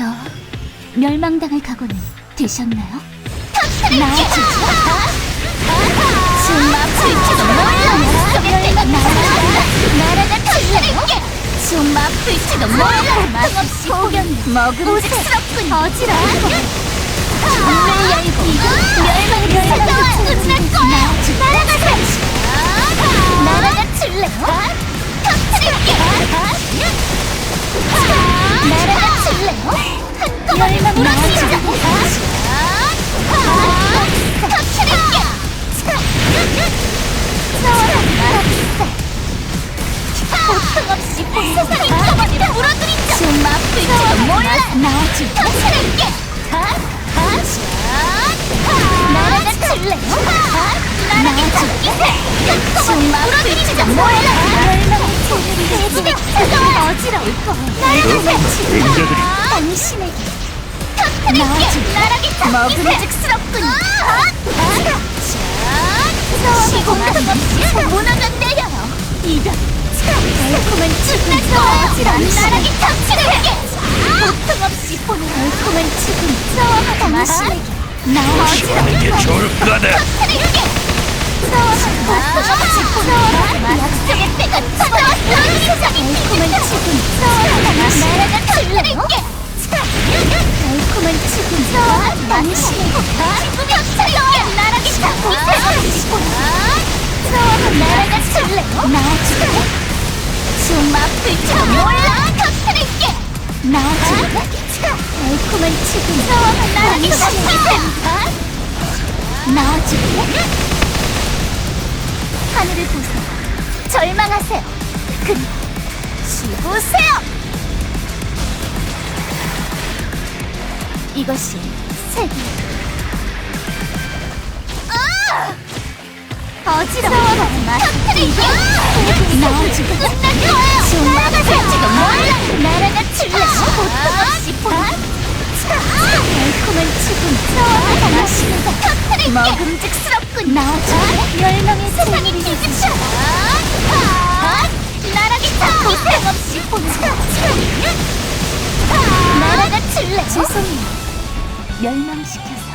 저 멸망당할 각오는 되셨나요? 나아지죠. 숨 아플지도 몰라! 날아가 터뜨릴게! 숨 아플지도 몰라! 없이 포견 먹음직스럽군! 어지러워 정말 얇고 없이 세상이 한꺼번에 무너뜨리자! 숨 아플지도 몰라! 나아지고 터뜨릴게! 날아가 줄래요? 날아가 잡기세! 한꺼번에 무너뜨리자! 몰라! 돼지가 찾아와! 어지러울 거예요 날아가세! 응자들이 당신에게 터뜨릴게! 날아기 잡기세! 먹음직스럽군! 시공도 없이 무너졌네요! 이런 달콤한 죽는 거! 날아기 터뜨릴게! 고통 없이 보는 달콤한 죽음 당신에게 나아지고 하는 게 좋을 거다. 터뜨릴게! 고통 없이 보는 약속의 때가 찾아왔어! 세상이 달콤한 죽음 날아가 터뜨릴게! 달콤한 죽음 당신에게 몰라! 터뜨릴게! 나아지고 달콤한 날아기 당신에게 잡기세! 나아지고 하늘을 보세요 절망하세요 그리고 죽으세요! 이것이 세계 어지러워라 터뜨릴게! 끝날 거예요! 달콤한 죽음 당신에게 터뜨릴게! 먹음직스럽군! 나아지고 멸망의 세상이 뒤집혀! 타! 고생 없이 보는 날아가 줄래! 죄송해요 멸망시켰어